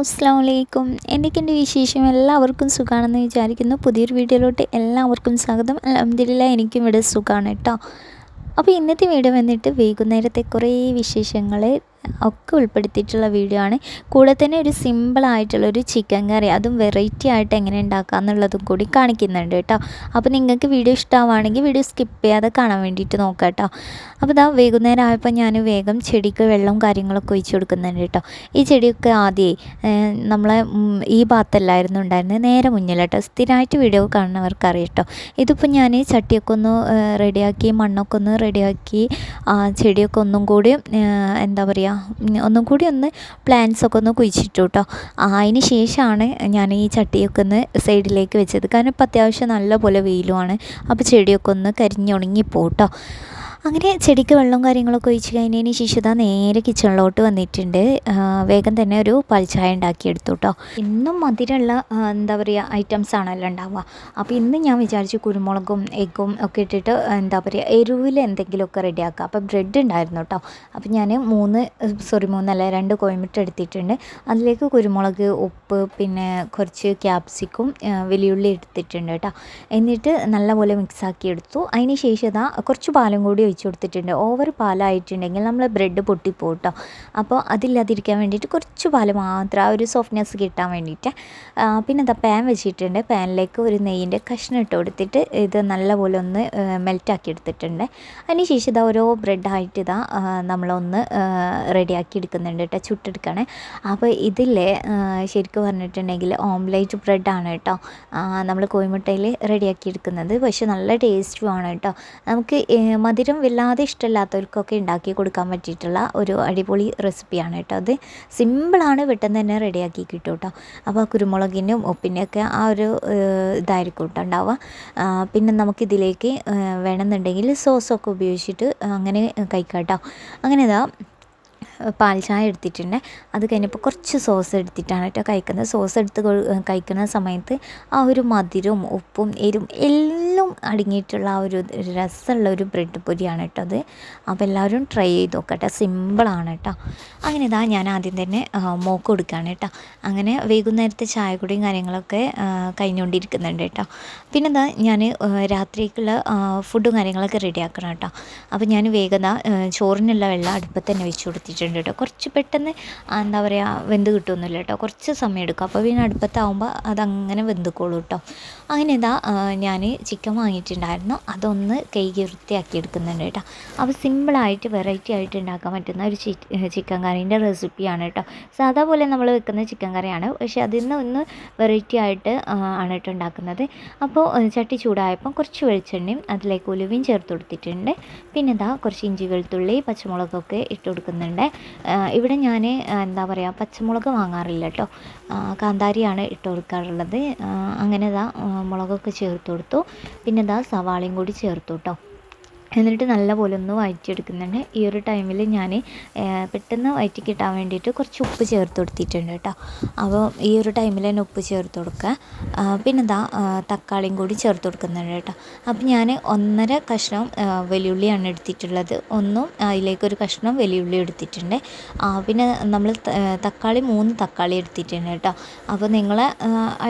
അസ്സാം വലൈക്കും എന്തൊക്കെയുണ്ട് വിശേഷം? എല്ലാവർക്കും സുഖമാണെന്ന് വിചാരിക്കുന്നു. പുതിയൊരു വീഡിയോയിലോട്ട് എല്ലാവർക്കും സ്വാഗതം. അലഹമില്ല എനിക്കും ഇവിടെ സുഖമാണ് കേട്ടോ. അപ്പോൾ ഇന്നത്തെ വീഡിയോ വന്നിട്ട് വൈകുന്നേരത്തെ കുറേ വിശേഷങ്ങൾ ഒക്കെ ഉൾപ്പെടുത്തിയിട്ടുള്ള വീഡിയോ ആണ്. കൂടെ തന്നെ ഒരു സിമ്പിളായിട്ടുള്ള ഒരു ചിക്കൻ കറി അതും വെറൈറ്റി ആയിട്ട് എങ്ങനെ ഉണ്ടാക്കുക എന്നുള്ളതും കൂടി കാണിക്കുന്നുണ്ട് കേട്ടോ. അപ്പോൾ നിങ്ങൾക്ക് വീഡിയോ ഇഷ്ടമാവുകയാണെങ്കിൽ വീഡിയോ സ്കിപ്പ് ചെയ്യാതെ കാണാൻ വേണ്ടിയിട്ട് നോക്കാം കേട്ടോ. അപ്പോൾ ഇതാ വൈകുന്നേരം ആയപ്പോൾ ഞാൻ വേഗം ചെടിക്ക് വെള്ളവും കാര്യങ്ങളൊക്കെ ഒഴിച്ചു കൊടുക്കുന്നുണ്ട് കേട്ടോ. ഈ ചെടിയൊക്കെ ആദ്യമേ നമ്മളെ ഈ ഭാഗത്തല്ലായിരുന്നു ഉണ്ടായിരുന്നത്. നേരെ മുന്നിൽ കേട്ടോ. സ്ഥിരമായിട്ട് വീഡിയോ കാണുന്നവർക്കറിയാം കേട്ടോ. ഇതിപ്പോൾ ഞാൻ ചട്ടിയൊക്കെ ഒന്ന് റെഡിയാക്കി മണ്ണൊക്കെ ഒന്ന് റെഡിയാക്കി ചെടിയൊക്കെ ഒന്നും കൂടി എന്താ പറയുക ഒന്നും കൂടി ഒന്ന് പ്ലാന്റ്സ് ഒക്കെ ഒന്ന് കുഴിച്ചിട്ടു കേട്ടോ അതിന് ശേഷമാണ് ഞാൻ ഈ ചട്ടിയൊക്കെ ഒന്ന് സൈഡിലേക്ക് വെച്ചത്. കാരണം ഇപ്പോൾ അത്യാവശ്യം നല്ല പോലെ വെയിലുമാണ് അപ്പോൾ ചെടിയൊക്കെ ഒന്ന് കരിഞ്ഞുണങ്ങിപ്പോട്ടോ അങ്ങനെ ചെടിക്ക് വെള്ളവും കാര്യങ്ങളൊക്കെ ഒഴിച്ച് കഴിഞ്ഞതിന് ശേഷം നേരെ കിച്ചണിലോട്ട് വന്നിട്ടുണ്ട്. വേഗം തന്നെ ഒരു പാൽച്ചായ ഉണ്ടാക്കിയെടുത്തു കേട്ടോ ഇന്നും മധുരമുള്ള എന്താ പറയുക ഐറ്റംസ് ആണല്ലോ ഉണ്ടാവുക. അപ്പോൾ ഇന്ന് ഞാൻ വിചാരിച്ചു കുരുമുളകും എഗ്ഗും ഒക്കെ ഇട്ടിട്ട് എന്താ പറയുക എരിവിൽ എന്തെങ്കിലുമൊക്കെ റെഡിയാക്കുക അപ്പോൾ ബ്രെഡ് ഉണ്ടായിരുന്നു കേട്ടോ അപ്പോൾ ഞാൻ മൂന്ന് സോറി മൂന്നല്ല രണ്ട് കോയമിട്ട് എടുത്തിട്ടുണ്ട്. അതിലേക്ക് കുരുമുളക് ഉപ്പ് പിന്നെ കുറച്ച് ക്യാപ്സിക്കും വലിയുള്ളി എടുത്തിട്ടുണ്ട് കേട്ടോ എന്നിട്ട് നല്ലപോലെ മിക്സാക്കി എടുത്തു. അതിന് ശേഷം കുറച്ച് പാലും കൂടി ഒഴിച്ച് കൊടുത്തിട്ടുണ്ട്. ഓവർ പാലായിട്ടുണ്ടെങ്കിൽ നമ്മൾ ബ്രെഡ് പൊട്ടിപ്പോകും കേട്ടോ അപ്പോൾ അതില്ലാതിരിക്കാൻ വേണ്ടിയിട്ട് കുറച്ച് പാൽ മാത്രം ആ ഒരു സോഫ്റ്റ്നെസ് കിട്ടാൻ വേണ്ടിയിട്ട്. പിന്നെ എന്താ പാൻ വെച്ചിട്ടുണ്ട്. പാനിലേക്ക് ഒരു നെയ്യിന്റെ കഷ്ണം ഇട്ട് കൊടുത്തിട്ട് ഇത് നല്ലപോലെ ഒന്ന് മെൽറ്റാക്കി എടുത്തിട്ടുണ്ട്. അതിന് ശേഷം ഇതാ ഓരോ ബ്രെഡായിട്ട് ഇതാ നമ്മളൊന്ന് റെഡിയാക്കി എടുക്കുന്നുണ്ട് കേട്ടോ ചുട്ടെടുക്കണേ. അപ്പോൾ ഇതില്ലേ ശരിക്കും പറഞ്ഞിട്ടുണ്ടെങ്കിൽ ഓംലേറ്റ് ബ്രെഡാണ് കേട്ടോ നമ്മൾ കോഴിമുട്ടയിൽ റെഡിയാക്കി എടുക്കുന്നത്. പക്ഷെ നല്ല ടേസ്റ്റുമാണ് കേട്ടോ. നമുക്ക് മധുരം വല്ലാതെ ഇഷ്ടമില്ലാത്തവർക്കൊക്കെ ഉണ്ടാക്കി കൊടുക്കാൻ പറ്റിയിട്ടുള്ള ഒരു അടിപൊളി റെസിപ്പിയാണ് കേട്ടോ അത്. സിമ്പിളാണ് പെട്ടെന്ന് തന്നെ റെഡിയാക്കി കിട്ടും കേട്ടോ. അപ്പോൾ കുരുമുളകിനും ഉപ്പിനൊക്കെ ആ ഒരു ഇതായിരിക്കും കേട്ടോ ഉണ്ടാവുക. പിന്നെ നമുക്കിതിലേക്ക് വേണമെന്നുണ്ടെങ്കിൽ സോസൊക്കെ ഉപയോഗിച്ചിട്ട് അങ്ങനെ കഴിക്കാം കേട്ടോ. അങ്ങനെ ഇതാ പാൽ ചായ എടുത്തിട്ടുണ്ട്. അത് കഴിഞ്ഞപ്പോൾ കുറച്ച് സോസ് എടുത്തിട്ടാണ് കേട്ടോ കഴിക്കുന്നത്. സോസ് എടുത്ത് കഴിക്കുന്ന സമയത്ത് ആ ഒരു മധുരവും ഉപ്പും എരും എല്ലാം അടങ്ങിയിട്ടുള്ള ആ ഒരു രസമുള്ള ഒരു ബ്രെഡ് പൊരിയാണ് കേട്ടോ അത്. അപ്പോൾ എല്ലാവരും ട്രൈ ചെയ്ത് നോക്കട്ടെ. സിമ്പിളാണ് കേട്ടോ. അങ്ങനെ ഇതാ ഞാൻ ആദ്യം തന്നെ മോക്ക് കൊടുക്കുകയാണ് കേട്ടോ. അങ്ങനെ വൈകുന്നേരത്തെ ചായ കുടിയും കാര്യങ്ങളൊക്കെ കഴിഞ്ഞുകൊണ്ടിരിക്കുന്നുണ്ട് കേട്ടോ. പിന്നെ എന്താ ഞാൻ രാത്രിക്കുള്ള ഫുഡും കാര്യങ്ങളൊക്കെ റെഡിയാക്കണം കേട്ടോ. അപ്പോൾ ഞാൻ വേഗം ചോറിനുള്ള വെള്ളം അടുപ്പത്ത് തന്നെ വെച്ച് ഉണ്ട് കേട്ടോ. കുറച്ച് പെട്ടെന്ന് എന്താ പറയുക വെന്ത് കിട്ടുമൊന്നുമില്ല കേട്ടോ. കുറച്ച് സമയം എടുക്കും. അപ്പോൾ പിന്നെ അടുപ്പത്താവുമ്പോൾ അതങ്ങനെ വെന്തുക്കോളൂ കേട്ടോ. അങ്ങനെ ഇതാ ഞാൻ ചിക്കൻ വാങ്ങിയിട്ടുണ്ടായിരുന്നു. അതൊന്ന് കൈകി വൃത്തിയാക്കി എടുക്കുന്നുണ്ട് കേട്ടോ. അപ്പോൾ സിമ്പിളായിട്ട് വെറൈറ്റി ആയിട്ട് ഉണ്ടാക്കാൻ പറ്റുന്ന ഒരു ചിക്കൻ കറീന്റെ റെസിപ്പിയാണ് കേട്ടോ. സാധാ പോലെ നമ്മൾ വെക്കുന്ന ചിക്കൻ കറിയാണ്. പക്ഷേ അതിൽ നിന്ന് ഒന്ന് വെറൈറ്റി ആയിട്ട് ആണ് കേട്ടോ ഉണ്ടാക്കുന്നത്. അപ്പോൾ ചട്ടി ചൂടായപ്പം കുറച്ച് വെളിച്ചെണ്ണയും അതിലേക്ക് ഉലുവയും ചേർത്ത് കൊടുത്തിട്ടുണ്ട്. പിന്നെ ഇതാ കുറച്ച് ഇഞ്ചി വെളുത്തുള്ളി പച്ചമുളകൊക്കെ ഇട്ട് കൊടുക്കുന്നുണ്ട്. ഇവിടെ ഞാൻ എന്താ പറയുക പച്ചമുളക് വാങ്ങാറില്ല കേട്ടോ കാന്താരിയാണ് ഇട്ട് കൊടുക്കാറുള്ളത്. അങ്ങനെ ഇതാ മുളകൊക്കെ ചേർത്ത് കൊടുത്തു. പിന്നെ ഇതാ സവാളയും കൂടി ചേർത്തു കേട്ടോ എന്നിട്ട് നല്ലപോലെ ഒന്ന് വഴറ്റിയെടുക്കുന്നുണ്ട് ഈ ഒരു ടൈമിൽ ഞാൻ പെട്ടെന്ന് വഴറ്റി കിട്ടാൻ വേണ്ടിയിട്ട് കുറച്ച് ഉപ്പ് ചേർത്ത് കൊടുത്തിട്ടുണ്ട് കേട്ടോ അപ്പോൾ ഈ ഒരു ടൈമിൽ തന്നെ ഉപ്പ് ചേർത്ത് കൊടുക്കുക. പിന്നെ എന്താ തക്കാളിയും കൂടി ചേർത്ത് കൊടുക്കുന്നുണ്ട് കേട്ടോ അപ്പോൾ ഞാൻ ഒന്നര കഷ്ണം വെല്ലുള്ളിയാണ് എടുത്തിട്ടുള്ളത്. ഒന്നും അതിലേക്കൊരു കഷ്ണം വെല്ലുള്ളി എടുത്തിട്ടുണ്ട്. പിന്നെ നമ്മൾ തക്കാളി മൂന്ന് തക്കാളി എടുത്തിട്ടുണ്ട് കേട്ടോ അപ്പോൾ നിങ്ങൾ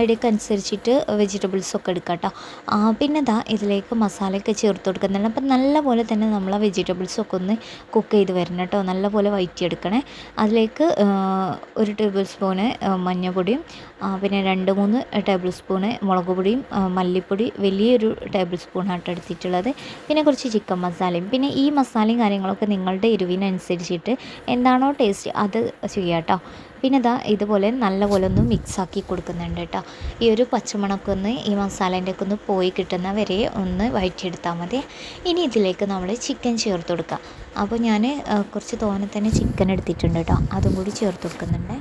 ഐഡിയക്ക് അനുസരിച്ചിട്ട് വെജിറ്റബിൾസൊക്കെ എടുക്കാം കേട്ടോ പിന്നെ ഇതിലേക്ക് മസാലയൊക്കെ ചേർത്ത് കൊടുക്കുന്നുണ്ട്. അപ്പം നല്ല നല്ലപോലെ തന്നെ നമ്മൾ ആ വെജിറ്റബിൾസൊക്കെ ഒന്ന് കുക്ക് ചെയ്ത് വരണം കേട്ടോ നല്ലപോലെ വയറ്റിയെടുക്കണേ. അതിലേക്ക് ഒരു ടേബിൾ സ്പൂണ് മഞ്ഞൾപ്പൊടിയും പിന്നെ രണ്ട് മൂന്ന് ടേബിൾ സ്പൂണ് മുളക് പൊടിയും മല്ലിപ്പൊടി വലിയൊരു ടേബിൾ സ്പൂണായിട്ട് എടുത്തിട്ടുള്ളത്. പിന്നെ കുറച്ച് ചിക്കൻ മസാലയും പിന്നെ ഈ മസാലയും കാര്യങ്ങളൊക്കെ നിങ്ങളുടെ എരിവിനനുസരിച്ചിട്ട് എന്താണോ ടേസ്റ്റ് അത് ചെയ്യാം കേട്ടോ പിന്നെ ഇതാ ഇതുപോലെ നല്ലപോലെ ഒന്ന് മിക്സാക്കി കൊടുക്കുന്നുണ്ട് കേട്ടോ ഈ ഒരു പച്ചമുളകൊക്കെ ഒന്ന് ഈ മസാലേന്റെ ഒക്കെ ഒന്ന് പോയി കിട്ടുന്ന വരെ ഒന്ന് വഴറ്റിയെടുത്താൽ മതി. ഇനി ഇതിലേക്ക് നമ്മൾ ചിക്കൻ ചേർത്ത് കൊടുക്കുക അപ്പോൾ ഞാൻ കുറച്ച് തോനെ തന്നെ ചിക്കൻ എടുത്തിട്ടുണ്ട് കേട്ടോ അതും കൂടി ചേർത്ത് കൊടുക്കുന്നുണ്ട്.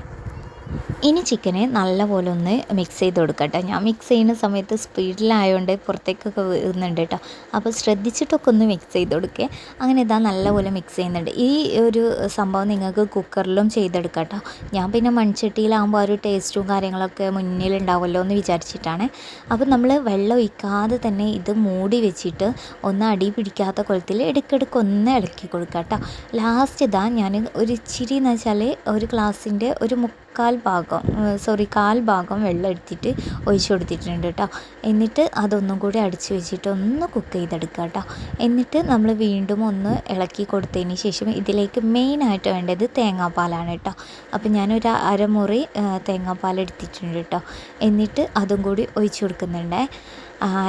ഇനി ചിക്കനെ നല്ലപോലെ ഒന്ന് മിക്സ് ചെയ്ത് കൊടുക്കട്ടെ ഞാൻ മിക്സ് ചെയ്യുന്ന സമയത്ത് സ്പീഡിലായതുകൊണ്ട് പുറത്തേക്കൊക്കെ വരുന്നുണ്ട് കേട്ടോ അപ്പോൾ ശ്രദ്ധിച്ചിട്ടൊക്കെ ഒന്ന് മിക്സ് ചെയ്ത് കൊടുക്കുക അങ്ങനെ ഇതാ നല്ലപോലെ മിക്സ് ചെയ്യുന്നുണ്ട്. ഈ ഒരു സംഭവം നിങ്ങൾക്ക് കുക്കറിലും ചെയ്തെടുക്കാം കേട്ടോ ഞാൻ പിന്നെ മൺചട്ടിയിലാകുമ്പോൾ ഒരു ടേസ്റ്റും കാര്യങ്ങളൊക്കെ മുന്നിലുണ്ടാവുമല്ലോ എന്ന് വിചാരിച്ചിട്ടാണ്. അപ്പോൾ നമ്മൾ വെള്ളം ഒഴിക്കാതെ തന്നെ ഇത് മൂടി വെച്ചിട്ട് ഒന്ന് അടി പിടിക്കാത്ത കുളത്തിൽ ഇടയ്ക്കിടയ്ക്ക് ഒന്ന് ഇളക്കി കൊടുക്കുക കേട്ടോ ലാസ്റ്റ് ഇതാ ഞാൻ ഒരു ഇച്ചിരി എന്ന് വെച്ചാൽ ഒരു ഗ്ലാസിന്റെ ഒരു മുക്കാൽ മുക്കാൽ ഭാഗം സോറി കാൽ ഭാഗം വെള്ളം എടുത്തിട്ട് ഒഴിച്ച് കൊടുത്തിട്ടുണ്ട് കേട്ടോ എന്നിട്ട് അതൊന്നും കൂടി അടിച്ച് വെച്ചിട്ട് ഒന്ന് കുക്ക് ചെയ്തെടുക്കുക കേട്ടോ എന്നിട്ട് നമ്മൾ വീണ്ടും ഒന്ന് ഇളക്കി കൊടുത്തതിന് ശേഷം ഇതിലേക്ക് മെയിനായിട്ട് വേണ്ടത് തേങ്ങാപ്പാലാണ് കേട്ടോ അപ്പോൾ ഞാനൊരു അരമുറി തേങ്ങാപ്പാൽ എടുത്തിട്ടുണ്ട് കേട്ടോ എന്നിട്ട് അതും കൂടി ഒഴിച്ച് കൊടുക്കുന്നുണ്ട്.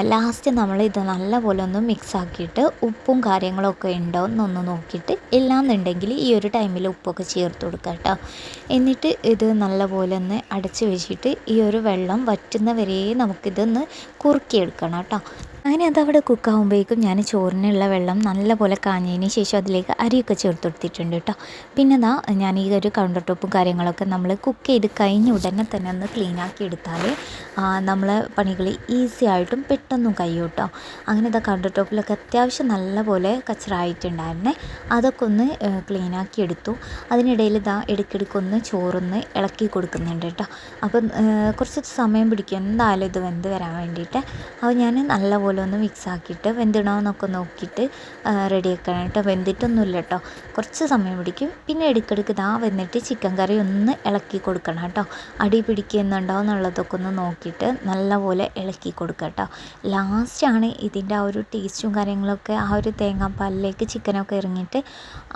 ലാസ്റ്റ് നമ്മൾ ഇത് നല്ലപോലെ ഒന്ന് മിക്സ് ആക്കിയിട്ട് ഉപ്പും കാര്യങ്ങളൊക്കെ ഉണ്ടോ എന്നൊന്ന് നോക്കിയിട്ട് ഇല്ലാന്നുണ്ടെങ്കിൽ ഈ ഒരു ടൈമിൽ ഉപ്പൊക്കെ ചേർത്ത് കൊടുക്കുക കേട്ടോ എന്നിട്ട് ഇത് നല്ലപോലെ ഒന്ന് അടച്ച് വെച്ചിട്ട് ഈ ഒരു വെള്ളം വറ്റുന്ന വരെ നമുക്കിതൊന്ന് കുറുക്കിയെടുക്കണം കേട്ടോ അങ്ങനെ അതവിടെ കുക്കാകുമ്പോഴേക്കും ഞാൻ ചോറിനുള്ള വെള്ളം നല്ലപോലെ കാഞ്ഞതിന് ശേഷം അതിലേക്ക് അരിയൊക്കെ ചേർത്ത് കൊടുത്തിട്ടുണ്ട് കേട്ടോ. പിന്നെ അതാ ഞാൻ ഈ ഒരു കൗണ്ടർ ടോപ്പും കാര്യങ്ങളൊക്കെ നമ്മൾ കുക്ക് ചെയ്ത് കഴിഞ്ഞ ഉടനെ തന്നെ ഒന്ന് ക്ലീൻ ആക്കി എടുത്താൽ നമ്മൾ പണികൾ ഈസി ആയിട്ടും പെട്ടെന്നും കഴിയും കേട്ടോ. അങ്ങനെ ഇതാ കൗണ്ടർ ടോപ്പിലൊക്കെ അത്യാവശ്യം നല്ലപോലെ കച്ചറായിട്ടുണ്ടായിരുന്നേ. അതൊക്കെ ഒന്ന് ക്ലീൻ ആക്കി എടുത്തു. അതിനിടയിൽ ഇതാ ഇടയ്ക്കിടയ്ക്കൊന്ന് ചോറൊന്ന് ഇളക്കി കൊടുക്കുന്നുണ്ട് കേട്ടോ. അപ്പം കുറച്ച് സമയം പിടിക്കും. എന്തായാലും ഇത് വെന്ത് വരാൻ വേണ്ടിയിട്ട്. അപ്പോൾ ഞാൻ നല്ലപോലെ ഒന്ന് മിക്സ് ആക്കിയിട്ട് വെന്തിടണമെന്നൊക്കെ നോക്കിയിട്ട് റെഡിയാക്കണം കേട്ടോ. വെന്തിട്ടൊന്നുമില്ല കേട്ടോ കുറച്ച് സമയം പിടിക്കും. പിന്നെ ഇടയ്ക്കിടയ്ക്ക് ഇതാ വെന്നിട്ട് ചിക്കൻ കറി ഒന്ന് ഇളക്കി കൊടുക്കണം കേട്ടോ. അടി പിടിക്കുന്നുണ്ടോ എന്നുള്ളതൊക്കെ ഒന്ന് നോക്കിയിട്ട് നല്ലപോലെ ഇളക്കി കൊടുക്കുക കേട്ടോ. ലാസ്റ്റാണ് ഇതിന്റെ ആ ഒരു ടേസ്റ്റും കാര്യങ്ങളൊക്കെ ആ ഒരു തേങ്ങാപ്പാലിലേക്ക് ചിക്കനൊക്കെ ഇറങ്ങിയിട്ട്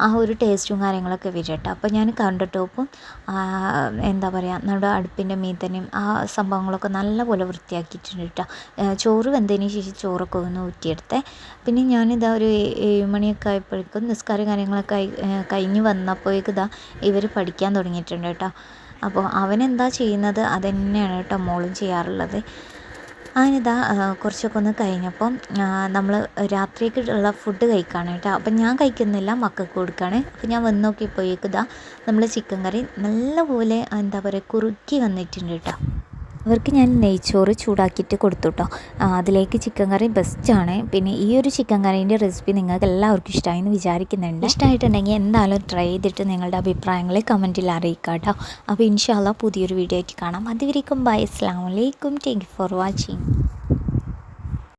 ആ ഒരു ടേസ്റ്റും കാര്യങ്ങളൊക്കെ വരും കേട്ടോ. അപ്പോൾ ഞാൻ കൗണ്ടർ ടോപ്പും എന്താ പറയുക നമ്മുടെ അടുപ്പിന്റെ മീതനും ആ സംഭവങ്ങളൊക്കെ നല്ലപോലെ വൃത്തിയാക്കിയിട്ടുണ്ട് കേട്ടോ. ചോറ് വെന്തതിന് ശേഷം ചോറൊക്കെ ഒന്ന് ഊറ്റിയെടുത്തെ. പിന്നെ ഞാനിതാ ഒരു ഏഴ് മണിയൊക്കെ ആയപ്പോഴേക്കും നിസ്കാരം കാര്യങ്ങളൊക്കെ കഴിഞ്ഞ് വന്നപ്പോഴേക്കും ഇതാ ഇവർ പഠിക്കാൻ തുടങ്ങിയിട്ടുണ്ട് കേട്ടോ. അപ്പോൾ അവനെന്താ ചെയ്യുന്നത് അതന്നെയാണ് കേട്ടോ മോളും ചെയ്യാറുള്ളത്. അതിനിതാ കുറച്ചൊക്കെ ഒന്ന് കഴിഞ്ഞപ്പം നമ്മൾ രാത്രിക്കുള്ള ഫുഡ് കഴിക്കുകയാണ് കേട്ടോ. അപ്പം ഞാൻ കഴിക്കുന്നില്ല മക്കൾക്ക് കൊടുക്കുകയാണ് അപ്പം ഞാൻ വന്ന് നോക്കിയപ്പോഴേക്കും ഇതാ നമ്മൾ ചിക്കൻ കറി നല്ലപോലെ എന്താ പറയുക കുറുക്കി വന്നിട്ടുണ്ട് കേട്ടോ. അവർക്ക് ഞാൻ നെയ്ച്ചോറ് ചൂടാക്കിയിട്ട് കൊടുത്തു കേട്ടോ അതിലേക്ക് ചിക്കൻ കറി ബെസ്റ്റാണ് പിന്നെ ഈ ഒരു ചിക്കൻ കറീന്റെ റെസിപ്പി നിങ്ങൾക്ക് എല്ലാവർക്കും ഇഷ്ടമായി എന്ന് വിചാരിക്കുന്നുണ്ട്. ഇഷ്ടമായിട്ടുണ്ടെങ്കിൽ എന്തായാലും ട്രൈ ചെയ്തിട്ട് നിങ്ങളുടെ അഭിപ്രായങ്ങൾ കമന്റിൽ അറിയിക്കുക കേട്ടോ അപ്പോൾ ഇൻഷാല്ല പുതിയൊരു വീഡിയോ ആയിട്ട് കാണാം. അതുവരേക്കും ബൈ അസ്സാം വലൈക്കും താങ്ക് യു ഫോർ വാച്ചിങ്